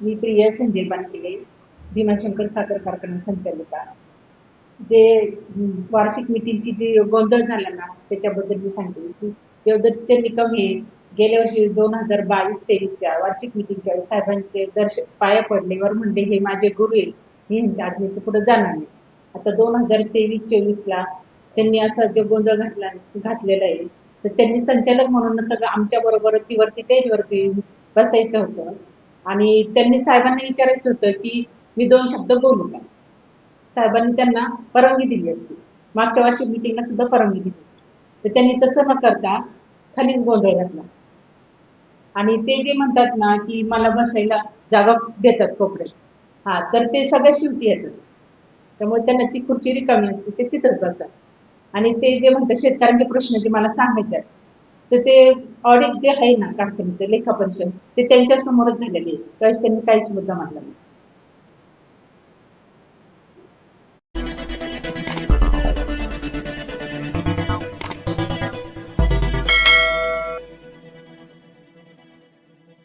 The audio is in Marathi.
मी प्रिया संजय बांदिले भीमाशंकर साखर कारखाना संचालिका. जे वार्षिक मिटिंगची जी गोंधळ झाला ना त्याच्याबद्दल मी सांगते. की देवदत्त निकम हे गेल्या वर्षी दोन हजार बावीस तेवीसच्या वार्षिक मिटिंगच्या वेळी साहेबांचे दर्शक पाया पडल्यावर म्हणले हे माझे गुरु आहेत. मी यांच्या आज्ञेच्या पुढे जाणार नाही. आता दोन हजार तेवीस चोवीसला त्यांनी असा जो गोंधळ घातला घातलेला आहे तर त्यांनी संचालक म्हणून सगळं आमच्या बरोबर वरती स्टेजवरती बसायचं होतं. आणि त्यांनी साहेबांना विचारायचं होतं की मी दोन शब्द बोलू का साहेबांनी त्यांना परवानगी दिली असती. मागच्या वर्षी मिटिंगला सुद्धा परवानगी दिली तर त्यांनी तसं न करता खालीच गोंधळ घातला. आणि ते जे म्हणतात ना की मला बसायला जागा देतात कोपऱ्यात. हा तर ते सगळ्या शेवटी येतात. त्यामुळे त्यांना ती खुर्ची रिकामी असते ते तिथंच बसतात. आणि ते जे म्हणतात शेतकऱ्यांचे प्रश्न जे मला सांगायचे आहेत तर ते ऑडिट जे आहे ना कारखान्याचं लेखापरीक्षण ते त्यांच्यासमोरच झालेले आहे. त्यावेळेस त्यांनी काहीच मुद्दा मांडला नाही.